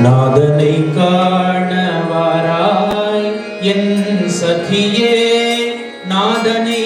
நாதனை காணவாராய் என் சகியே நாதனை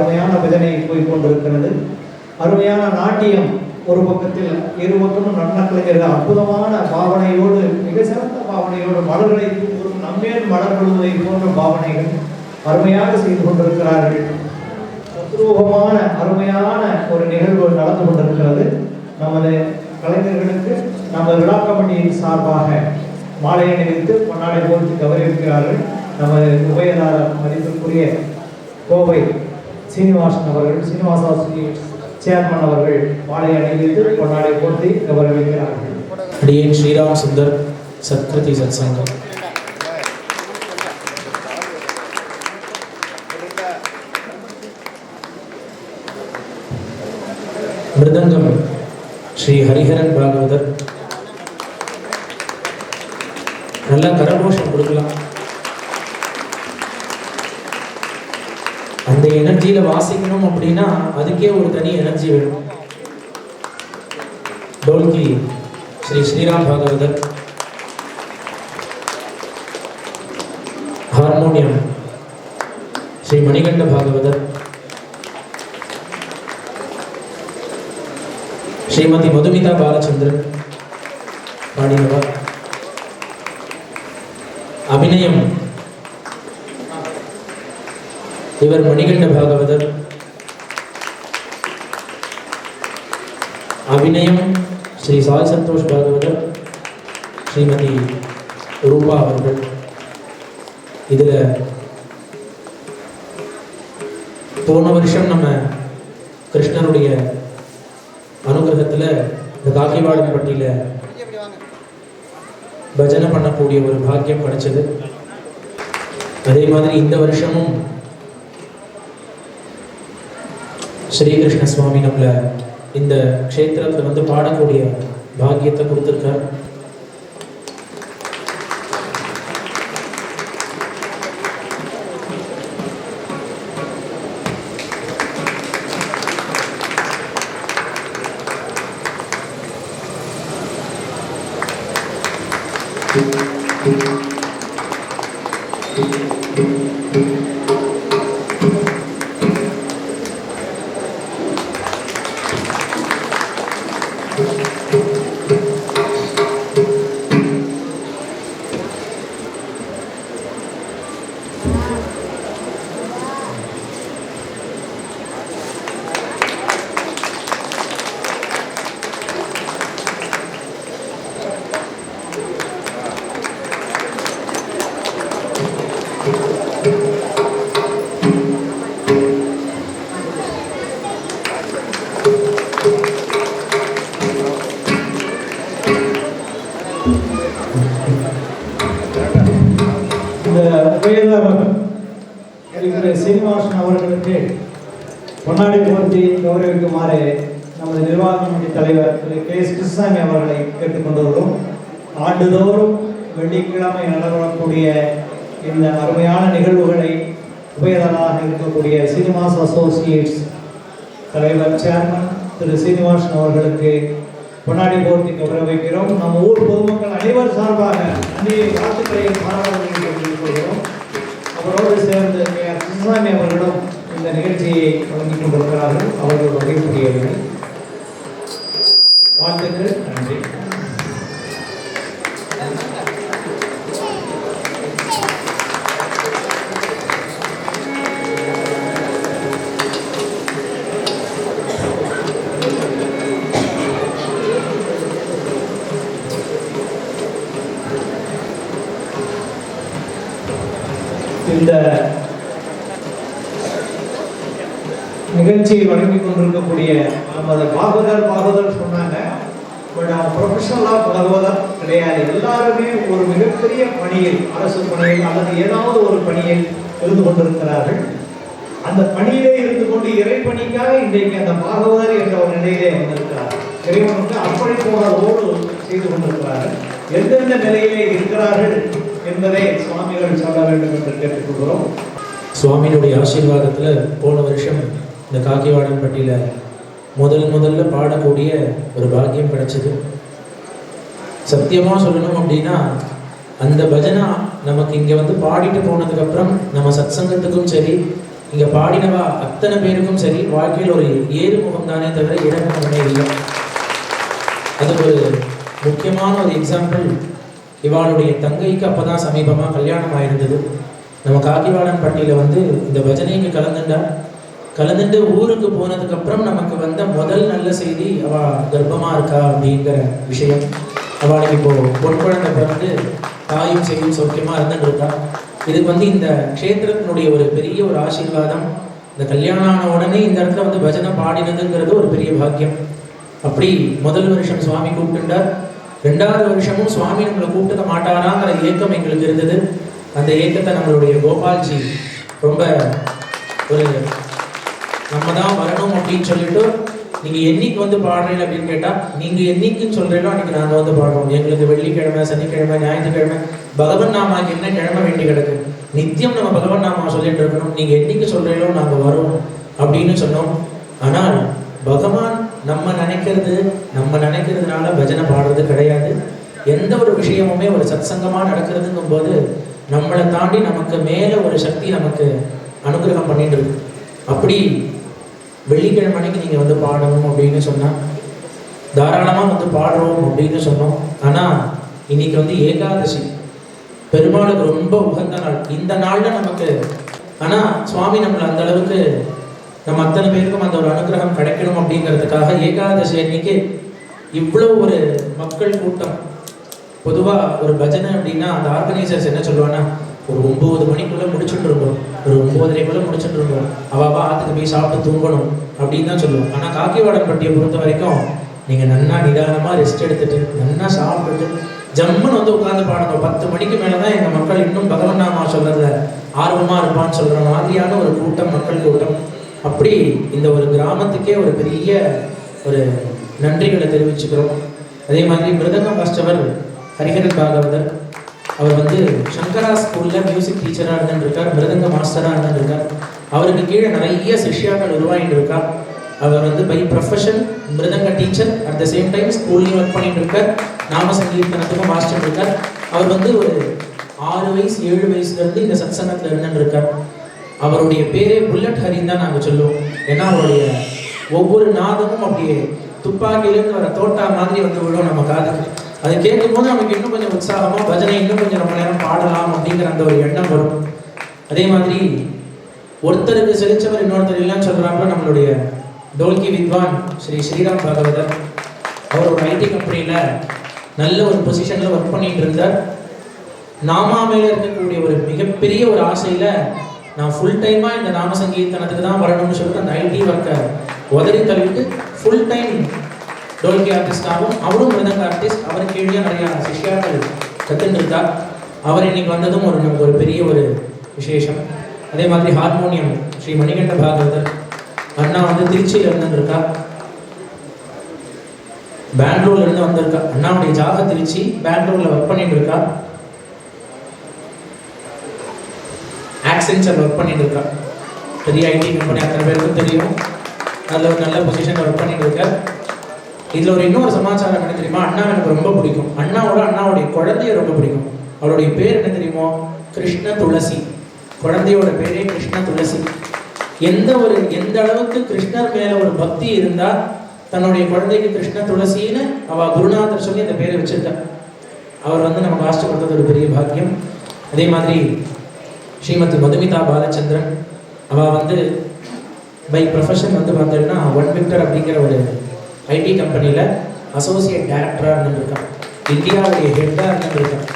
அருமையான விதனை போய்கொண்டிருக்கிறது அருமையான நாட்டியம் ஒரு பக்கத்தில் இரு பக்கமும் நல்ல கலைஞர்கள் அற்புதமான பாவனையோடு மிக சிறந்த பாவனையோடு மலர்களை கூறும் நம்மேல் மலர் கொள்வதை போன்ற பாவனைகள் அருமையாக செய்து கொண்டிருக்கிறார்கள். தத்ரூபமான அருமையான ஒரு நிகழ்வு நடந்து கொண்டிருக்கிறது. நமது கலைஞர்களுக்கு நமது விழா கமிட்டியின் சார்பாக மாலையை நினைத்து பொன்னாடை போர்த்து கௌரவிக்கிறார்கள். நமது உபயதாரர் மதிப்பிற்குரிய கோவை சீனிவாசன் அவர்கள் சீனிவாசா சேர்மன் அவர்கள் மாலை அணிவித்து பொன்னாடை போர்த்தி கௌரவிக்கிறார்கள். அடியேன் ஸ்ரீராம் சுந்தர் சத்கிருதி சத்சங்கம். மிருதங்கம் ஸ்ரீ ஹரிஹரன் பாகவதர். நல்லா கரகோஷம் கொடுக்கலாம். அந்த வாசிக்கணும் அப்படின்னா அதுக்கே ஒரு தனி எனர்ஜி வேணும். டோல்கி ஸ்ரீ ஸ்ரீராம் பாகவதர். ஹார்மோனியம் ஸ்ரீ மணிகண்ட பாகவதர். ஸ்ரீமதி மதுமிதா பாலச்சந்திரன். பாடினவர் அபிநயம். இவர் மணிகண்ட பாகவதர். அபிநயம் ஸ்ரீ சாய் சந்தோஷ் பாகவதர் ஸ்ரீமதி ரூபா அவர்கள். இதில் போன வருஷம் நம்ம கிருஷ்ணனுடைய அனுகிரகத்தில் இந்த காக்கிவாடம் பட்டியில பஜனை பண்ணக்கூடிய ஒரு பாக்கியம் கிடைச்சது. அதே மாதிரி இந்த வருஷமும் ஸ்ரீகிருஷ்ண சுவாமி நம்மளை இந்த க்ஷேத்திரத்தில் வந்து பாடக்கூடிய பாக்கியத்தை கொடுத்துருக்கார். திரு சீனிவாசன் அவர்களுக்கு பொன்னாடி போர்த்தி கௌரவிக்கிறோம் நம்ம ஊர் பொதுமக்கள் அனைவர் சார்பாக நன்றியை வாழ்த்துக்களையும் பாராட்டுகளையும் கொள்கிறோம். அவரோடு சேர்ந்து கே ஆர் கிருஷ்ணசாமி அவர்களும் இந்த நிகழ்ச்சியை வழங்கி கொண்டிருக்கிறார்கள். அவர்கள் வகைப்படுகிறது வாழ்த்துக்கள் நன்றி. ஒரு மிகப்பெரிய பணியில் அரசு பணியில் அல்லது ஏதாவது ஒரு பணியில் இருந்து கொண்டிருக்கிறார்கள். அந்த பணியிலே இருந்து கொண்டு இறைப்பணிக்காக இன்றைக்கு அந்த பாகவதர் என்ற ஒரு நிலையிலே வந்திருக்கிறார். இறைவனுக்கு அர்ப்பணிப்போடு செய்து கொண்டிருக்கிறார்கள். எந்தெந்த நிலையிலே இருக்கிறார்கள் என்பதை சுவாமிகள் சொல்ல வேண்டும் என்று கேட்டுக்கொள்கிறோம். சுவாமியினுடைய ஆசீர்வாதத்துல போன வருஷம் இந்த காக்கிவாடம் பட்டியில முதல் முதல்ல பாடக்கூடிய ஒரு பாக்கியம் கிடைச்சது. சத்தியமாக சொல்லணும் அப்படின்னா அந்த பஜனா நமக்கு இங்கே வந்து பாடிட்டு போனதுக்கப்புறம் நம்ம நம்ம சத்சங்கத்துக்கும் சரி இங்கே பாடினவா அத்தனை பேருக்கும் சரி வாழ்க்கையில் ஒரு ஏறுமுகம் தானே தவிர இடமுகமே இல்லை. அது ஒரு முக்கியமான ஒரு எக்ஸாம்பிள் இவாளுடைய தங்கைக்கு அப்போ தான் சமீபமாக கல்யாணம் ஆயிருந்தது. நம்ம காக்கிவாடன் பட்டியில் வந்து இந்த பஜனைக்கு கலந்துண்டா. கலந்துட்டு ஊருக்கு போனதுக்கப்புறம் நமக்கு வந்த முதல் நல்ல செய்தி அவள் கர்ப்பமாக இருக்கா அப்படிங்கிற விஷயம். அவளுக்கு இப்போ பொன் குழந்தை பிறந்து தாயும் செய்யும் சௌக்கியமாக இருந்துட்டு இருக்கா இதுக்கு வந்து இந்த க்ஷேத்திரத்தினுடைய ஒரு பெரிய ஒரு ஆசீர்வாதம் இந்த கல்யாணம் ஆன உடனே இந்த இடத்துல வந்து பஜனை பாடினதுங்கிறது ஒரு பெரிய பாக்கியம். அப்படி முதல் வருஷம் சுவாமி கூப்பிட்டுட்டார். ரெண்டாவது வருஷமும் சுவாமி நம்மளை கூப்பிட்டுக்க மாட்டாராங்கிற ஏக்கம் எங்களுக்கு இருந்தது. அந்த ஏக்கத்தை நம்மளுடைய கோபால்ஜி ரொம்ப ஒரு நம்ம தான் வரணும் அப்படின்னு சொல்லிட்டு நீங்க என்னைக்கு வந்து பாடுறீங்க அப்படின்னு கேட்டா நீங்க என்னைக்குன்னு சொல்றீங்களோ அன்னைக்கு நாங்க வந்து பாடுறோம் எங்களுக்கு வெள்ளிக்கிழமை சனிக்கிழமை ஞாயிற்றுக்கிழமை பகவன் நாமா என்ன கிழமை வேண்டி கிடக்கு? நித்தியம் நம்ம பகவன் நாமா சொல்லிட்டு இருக்கணும். நீங்க என்னைக்கு சொல்றீங்களோ நாங்க வரோம் அப்படின்னு சொன்னோம். ஆனால் பகவான் நம்ம நினைக்கிறது நம்ம நினைக்கிறதுனால பஜனை பாடுறது கிடையாது. எந்த ஒரு விஷயமுமே ஒரு சத்சங்கமா நடக்கிறதுங்கும் போது நம்மளை தாண்டி நமக்கு மேல ஒரு சக்தி நமக்கு அனுகிரகம் பண்ணிட்டு இருக்கு. அப்படி வெள்ளிக்கிழமை அன்னைக்கு நீங்கள் வந்து பாடணும் அப்படின்னு சொன்னால் தாராளமாக வந்து பாடுறோம் அப்படின்னு சொன்னோம். ஆனால் இன்னைக்கு வந்து ஏகாதசி. பெருமாளுக்கு ரொம்ப உகந்த நாள். இந்த நாளில் நமக்கு ஆனால் சுவாமி நம்மளை அந்த அளவுக்கு நம்ம அத்தனை பேருக்கும் அந்த ஒரு அனுகிரகம் கிடைக்கணும் அப்படிங்கிறதுக்காக ஏகாதசி அன்னைக்கு இவ்வளோ ஒரு மக்கள் கூட்டம். பொதுவாக ஒரு பஜனை அப்படின்னா அந்த ஆர்கனைசர்ஸ் என்ன சொல்லுவாங்கன்னா ஒரு ஒம்பது மணிக்குள்ளே முடிச்சுட்டு இருக்கோம் ஒரு ஒம்பதரைக்குள்ளே முடிச்சுட்டு இருக்கோம் அவள் ஆற்றுக்கு போய் சாப்பிட்டு தூங்கணும் அப்படின்னு தான் சொல்லுவோம். ஆனால் காக்கிவாடம் பட்டியை பொறுத்த வரைக்கும் நீங்கள் நன்னா நிதானமாக ரெஸ்ட் எடுத்துட்டு நன்னா சாப்பிட்டுட்டு ஜம்முன்னு வந்து உட்காந்து பாடணும். பத்து மணிக்கு மேலே தான் எங்கள் மக்கள் இன்னும் பகவன் நாமா ஆர்வமாக இருப்பான்னு சொல்கிற மாதிரியான ஒரு கூட்டம் மக்கள் கூட்டம். அப்படி இந்த ஒரு கிராமத்துக்கே ஒரு பெரிய ஒரு நன்றிகளை தெரிவிச்சுக்கிறோம். அதே மாதிரி மிருதங்க மாஸ்டவர் ஹரிஹரன் பாகவதர் அவர் வந்து சங்கரா ஸ்கூலில் மியூசிக் டீச்சராக இருந்திருக்கார் மிருதங்க மாஸ்டராக இருந்திருக்கார் அவருக்கு கீழே நிறைய சிஷ்யாக்கள் உருவாகிட்டு இருக்கார் அவர் வந்து by profession mridanga teacher at the same time ஸ்கூல்லையும் ஒர்க் பண்ணிட்டு இருக்கார். நாம சங்கீர்த்தனத்துக்கும் மாஸ்டர் இருக்கார். அவர் வந்து ஒரு ஆறு வயசு ஏழு வயசுலேருந்து இந்த சத்சங்கத்தில் இருந்துருக்கார் இருக்கார். அவருடைய பேரே புல்லட் ஹரின்னு தான் நாங்கள் சொல்லுவோம். ஏன்னா அவருடைய ஒவ்வொரு நாதமும் அப்படியே துப்பாக்கியிலேருந்து வர தோட்டா மாதிரி வந்து விழும் நம்ம காதுக்கு. அது கேட்கும்போது நமக்கு இன்னும் கொஞ்சம் உற்சாகமாக பஜனை இன்னும் கொஞ்சம் ரொம்ப நேரம் பாடலாம் அப்படிங்கிற அந்த ஒரு எண்ணம் வரும். அதே மாதிரி ஒருத்தருக்கு செழிச்சவர் இன்னொருத்தர் இல்லைன்னு சொல்கிறாங்க நம்மளுடைய டோல்கி வித்வான் ஸ்ரீ ஸ்ரீராம் பாகவதர். அவர் ஒரு ஐடி கம்பெனியில் நல்ல ஒரு பொசிஷனில் ஒர்க் பண்ணிட்டு இருந்தார். நாமா மேலே இருக்கக்கூடிய ஒரு மிகப்பெரிய ஒரு ஆசையில் நான் ஃபுல் டைமாக இந்த நாம சங்கீர்த்தனத்துக்கு தான் வரணும்னு சொல்லிட்டு அந்த ஐடி ஒர்க்கை உதறி தள்ளிட்டு ஃபுல் டைம் டோல்கி ஆர்டிஸ்டாகவும் அவரும் மிருதங்க ஆர்டிஸ்ட் அவர் கீழே நிறைய சிஷ்யாக்கள் கத்துட்டுருக்கார் அவர் இன்னைக்கு வந்ததும் ஒரு நமக்கு ஒரு பெரிய ஒரு விசேஷம். அதே மாதிரி ஹார்மோனியம் ஸ்ரீ மணிகண்ட பாகவதர். அண்ணா வந்து திருச்சியில் இருந்துருக்கா பெங்களூர்ல இருந்து வந்திருக்கா அண்ணாவுடைய ஜாக திருச்சி பெங்களூர்ல ஒர்க் பண்ணிட்டு இருக்கா ஆக்சென்சர் ஒர்க் பண்ணிட்டு இருக்கா பெரிய ஐடி கம்பெனி அத்தனை பேருக்கும் தெரியும். அதில் ஒரு நல்ல பொசிஷன் ஒர்க் பண்ணிட்டு இருக்கா இதுல ஒரு இன்னொரு சமாச்சாரம் என்ன தெரியுமா? அண்ணா எனக்கு ரொம்ப பிடிக்கும். அண்ணாவோட அண்ணாவுடைய குழந்தைய ரொம்ப பிடிக்கும். அவருடைய பேர் என்ன தெரியுமோ? கிருஷ்ண துளசி. குழந்தையோட பேரே கிருஷ்ண துளசி. எந்த ஒரு எந்த அளவுக்கு கிருஷ்ணர் மேல ஒரு பக்தி இருந்தா தன்னுடைய குழந்தைக்கு கிருஷ்ண துளசின்னு அவ குருநாதர் சொல்லி அந்த பேரை வச்சிருக்கா. அவர் வந்து நமக்கு ஆசைப்படுறது ஒரு பெரிய பாக்கியம். அதே மாதிரி ஸ்ரீமதி மதுமிதா பாலச்சந்திரன். அவ வந்து பை ப்ரொஃபஷன் வந்து பார்த்தீங்கன்னா ஒன் விக்டர் அப்படிங்கிற ஒரு ஐடி கம்பெனியில் அசோசியேட் டைரக்டராக இருந்துருக்கான். இந்தியாவுடைய ஹெட்டாக இருந்துருக்கான்.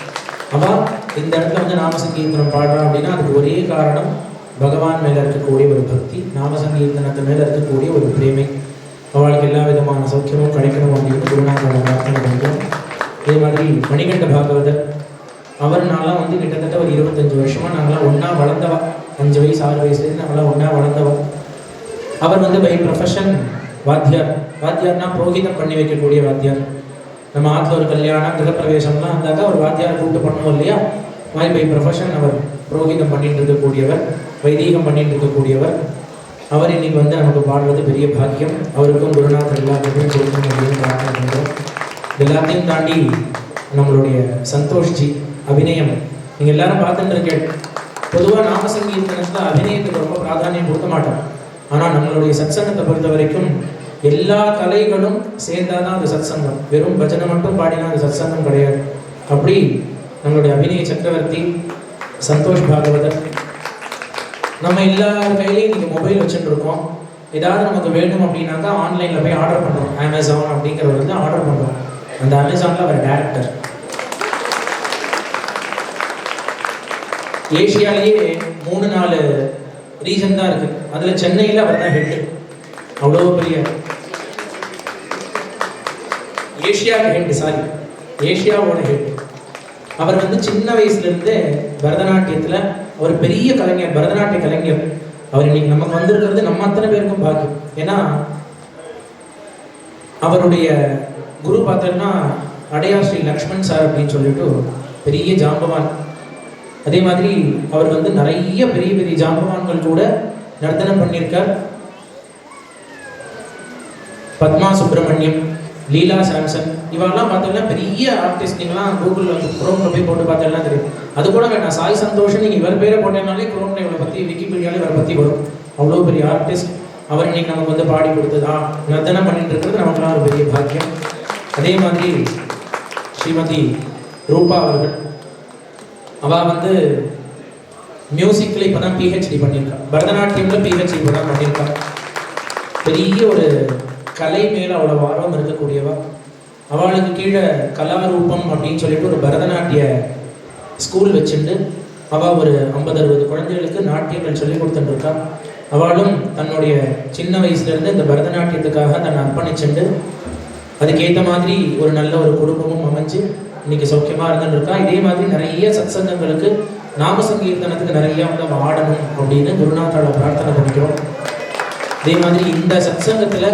அவள் இந்த இடத்துல வந்து நாமசங்கீர்த்தனம் பாடுறான் அப்படின்னா அதுக்கு ஒரே காரணம் பகவான் மேலே இருக்கக்கூடிய ஒரு பக்தி நாமசங்கீர்த்தனத்து மேலே இருக்கக்கூடிய ஒரு பிரேமை. அவளுக்கு எல்லா விதமான சௌக்கியமும் கிடைக்கணும் அப்படின்னு குருநாதோட பிரார்த்தனை பண்ணுறோம் அதே மாதிரி மணிகண்ட பாகவதர் அவர் நாளாக வந்து கிட்டத்தட்ட ஒரு இருபத்தஞ்சு வருஷமாக நாங்களாம் ஒன்றா வளர்ந்தவா. அஞ்சு வயசு ஆறு வயசுலேருந்து நாங்களாம் ஒன்றா வளர்ந்தவா. அவர் வந்து பை ப்ரொஃபஷன் வாத்தியார். வாத்தியார்னா புரோகிதம் பண்ணி வைக்கக்கூடிய வாத்தியார். நம்ம ஆத்துல ஒரு கல்யாணம் கிரகப்பிரவேசம்லாம் இருந்தாக்கா ஒரு வாத்தியார் கூப்பிட்டு பண்ணுவோம் இல்லையா? மாதிரி பை ப்ரொஃபஷன் அவர் புரோகிதம் பண்ணிட்டு இருக்கக்கூடியவர் வைதீகம் பண்ணிட்டு இருக்கக்கூடியவர். அவர் இன்னைக்கு வந்து நமக்கு பாடுறது பெரிய பாக்கியம். அவருக்கும் குருநாதர் எல்லாத்துக்கும் கொடுக்கணும் அப்படின்னு பிரார்த்தனை எல்லாத்தையும் தாண்டி நம்மளுடைய சந்தோஷ்ஜி அபிநயம். நீங்கள் எல்லாரும் பார்த்துட்டு இருக்கேன். பொதுவாக நாம சங்கீர்த்தனத்துல அபிநயத்துக்கு ரொம்ப பிராதானியம் கொடுக்க மாட்டோம். ஆனால் நம்மளுடைய சத்சங்கத்தை பொறுத்த வரைக்கும் எல்லா கலைகளும் சேர்ந்தாதான் அது சத்சங்கம். வெறும் பஜனை மட்டும் பாடினா அது சத்சங்கம் கிடையாது. அப்படி நம்மளுடைய அபிநய சக்கரவர்த்தி சந்தோஷ் பாகவதர். நம்ம எல்லார் கையிலையும் நீங்க மொபைல் வச்சுட்டுருக்கோம். ஏதாவது நமக்கு வேணும் அப்படின்னாக்கா ஆன்லைனில் போய் ஆர்டர் பண்ணுவோம். அமேசான் அப்படிங்கிறவர் வந்து ஆர்டர் பண்ணுவோம் அந்த அமேசானில் அவர் டேரக்டர் ஏஷியாலேயே மூணு நாலு ரீஜன் தான் இருக்குது அதில் சென்னையில் அவர் தான் ஹெட் அவ்வளோ பெரிய ஏஷியா ஹெட் சாரி ஏஷியாவோட ஹெட் அவர் வந்து சின்ன வயசுலேருந்தே பரதநாட்டியத்தில் அவர் பெரிய கலைஞர் பரதநாட்டிய கலைஞர். அவர் இன்னைக்கு நமக்கு வந்திருக்கிறது நம்ம அத்தனை பேருக்கும் பாக்கியம் ஏன்னா அவருடைய குரு பார்த்தோம்னா அடையா ஸ்ரீ லக்ஷ்மண் சார் அப்படின்னு சொல்லிட்டு பெரிய ஜாம்பவான். அதே மாதிரி அவர் வந்து நிறைய பெரிய பெரிய ஜாம்பவான்கள் கூட நர்த்தனம் பண்ணியிருக்கார். பத்மா சுப்பிரமணியம். லீலா சாம்சன் இவெல்லாம் பார்த்தீங்கன்னா பெரிய ஆர்டிஸ்ட் நீங்களாம் கூகுளில் குரோம்ல போய் போட்டு பார்த்தீங்கன்னா தெரியும். அது கூட வேண்டாம் சாய் சந்தோஷ் நீங்கள் இவர் பேரை போட்டேனாலே குரோம்ல இவரை பற்றி விக்கிபீடியாவில் இவரை பற்றி வரும். அவ்வளோ பெரிய ஆர்டிஸ்ட் அவர் இன்னைக்கு நமக்கு வந்து பாடி கொடுத்ததா? நர்த்தனம் பண்ணிட்டு இருக்கிறது. நமக்குலாம் ஒரு பெரிய பாக்கியம். அதே மாதிரி ஸ்ரீமதி ரூபா அவர்கள். அவள் வந்து மியூசிக்கில் இப்போ தான் பிஹெச்டி பண்ணியிருக்கா. பரதநாட்டியமில் பிஹெச்டி இப்போ தான் பண்ணியிருக்கா. பெரிய ஒரு கலை மேலே அவ்வளோ ஆர்வம் இருக்கக்கூடியவா? அவளுக்கு கீழே கலாரூபம் அப்படின்னு சொல்லிட்டு ஒரு பரதநாட்டிய ஸ்கூல் வச்சுட்டு அவள் ஒரு ஐம்பது அறுபது குழந்தைகளுக்கு நாட்டியங்கள் சொல்லி கொடுத்துட்டுருக்கா. அவளும் தன்னுடைய சின்ன வயசுலேருந்து இந்த பரதநாட்டியத்துக்காக தன்னை அர்ப்பணிச்சுண்டு அதுக்கேற்ற மாதிரி ஒரு நல்ல ஒரு குடும்பமும் அமைஞ்சு இன்னைக்கு சௌக்கியமாக இருந்துட்டு இதே மாதிரி நிறைய சத்சங்கங்களுக்கு நாம சங்கீர்த்தனத்துக்கு நிறைய வந்து ஆடணும் அப்படின்னு குருநாத்தால பிரார்த்தனை பண்ணிக்கிறோம். இதே மாதிரி இந்த சத்சங்கத்தில்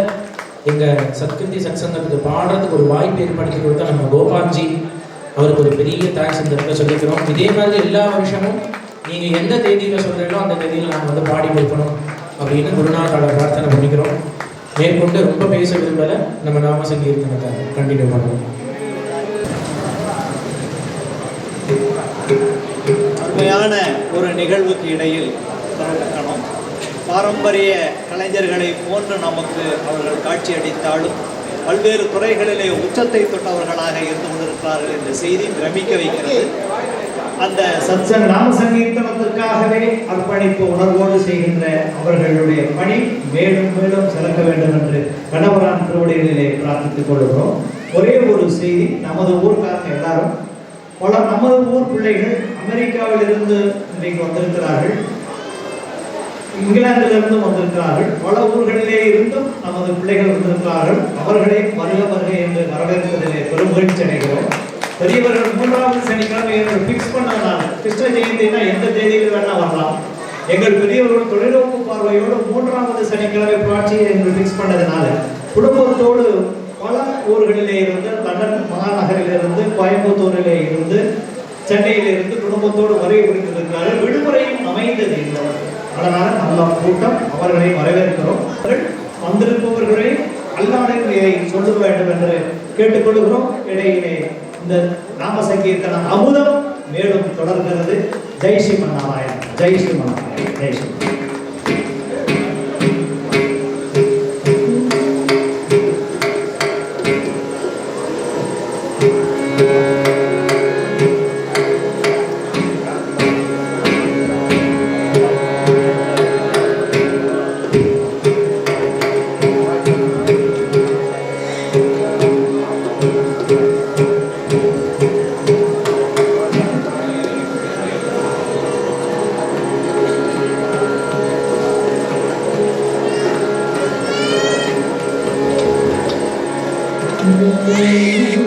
எங்கள் சத்கிருதி சத்சங்கத்துக்கு பாடுறதுக்கு ஒரு வாய்ப்பு ஏற்படுத்தி கொடுத்த நம்ம கோபால்ஜி அவருக்கு ஒரு பெரிய தேங்க்ஸ் இந்த இடத்துல சொல்லிக்கிறோம். இதே மாதிரி எல்லா வருஷமும் நீங்கள் எந்த தேதியில் சொல்கிறீங்களோ அந்த தேதியில் நாங்கள் வந்து பாடி கொடுக்கணும் அப்படின்னு குருநாத்தால பிரார்த்தனை பண்ணிக்கிறோம். மேற்கொண்டு ரொம்ப பேச விரும்பலை. நம்ம நாம சங்கீர்த்தனத்தை கண்டினியூ பண்ணுவோம். அருமையான ஒரு நிகழ்வுக்கு இடையில் கணம் பாரம்பரிய கலைஞர்களை போன்று நமக்கு அவர்கள் காட்சி அளித்தாலும் பல்வேறு துறைகளிலே உச்சத்தை தொட்டவர்களாக இருந்து கொண்டிருக்கிறார்கள் என்ற செய்தி பிரமிக்க வைக்கிறது. அந்த சத்சங் நாம சங்கீர்த்தனத்திற்காகவே அர்ப்பணிப்பு உணர்வோடு செய்கின்ற அவர்களுடைய பணி மேலும் மேலும் சிறக்க வேண்டும் என்று கணவரான் திருவடிகளிலே பிரார்த்தித்துக் கொள்கிறோம். ஒரே ஒரு செய்தி நமது ஊர்க்காரங்க எல்லாரும் பல நமது ஊர் பிள்ளைகள் அமெரிக்காவில் இருந்து இன்றைக்கு வந்திருக்கிறார்கள். இங்கிலாந்திலிருந்து வந்திருக்கிறார்கள். பல ஊர்களிலே இருந்தும் நமது பிள்ளைகள் வந்திருக்கிறார்கள். அவர்களை வருக வருக என்று வரவேற்பதிலே பெரும் மகிழ்ச்சி அடைகிறோம். பெரியவர்கள் மூன்றாவது சனிக்கிழமை என்று ஃபிக்ஸ் பண்ணதுனால கிருஷ்ண ஜெயந்தினா எந்த தேதியில் வேணா வரலாம். எங்கள் பெரியவர்கள் தொழில்நுட்ப பார்வையோடு மூன்றாவது சனிக்கிழமை புராட்சியை என்று ஃபிக்ஸ் பண்ணதுனால குடும்பத்தோடு பல ஊர்களிலே இருந்து லண்டன் மாநகரிலிருந்து கோயம்புத்தூரிலே இருந்து சென்னையிலிருந்து குடும்பத்தோடு வருகை புரிந்திருக்கிறார்கள். விடுமுறையும் அமைந்தது இல்லை அதனால நல்ல கூட்டம் அவர்களை வரவேற்கிறோம். அவர்கள் வந்திருப்பவர்களை அல்லாடன் சொல்ல வேண்டும் என்று கேட்டுக்கொள்கிறோம். இடையிலே இந்த நாம சங்கீர்த்தன அமுதம் மேலும் தொடர்கிறது. ஜெய் ஸ்ரீமன் நாராயணன் ஜெய் ஸ்ரீமன் நாராயணன் ஜெய் ஸ்ரீமன் அப்படியே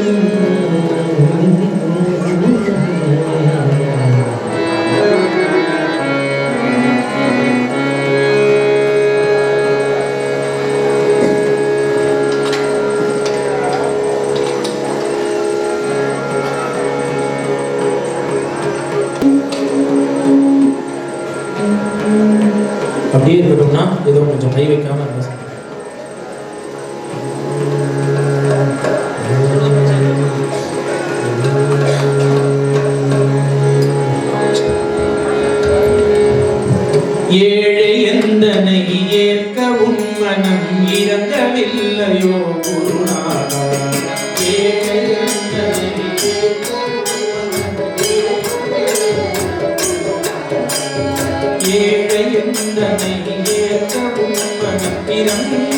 இறங்கவில்லையோ குருநாதா ஏழை எந்தனை ஏற்க ஏழை எந்தனை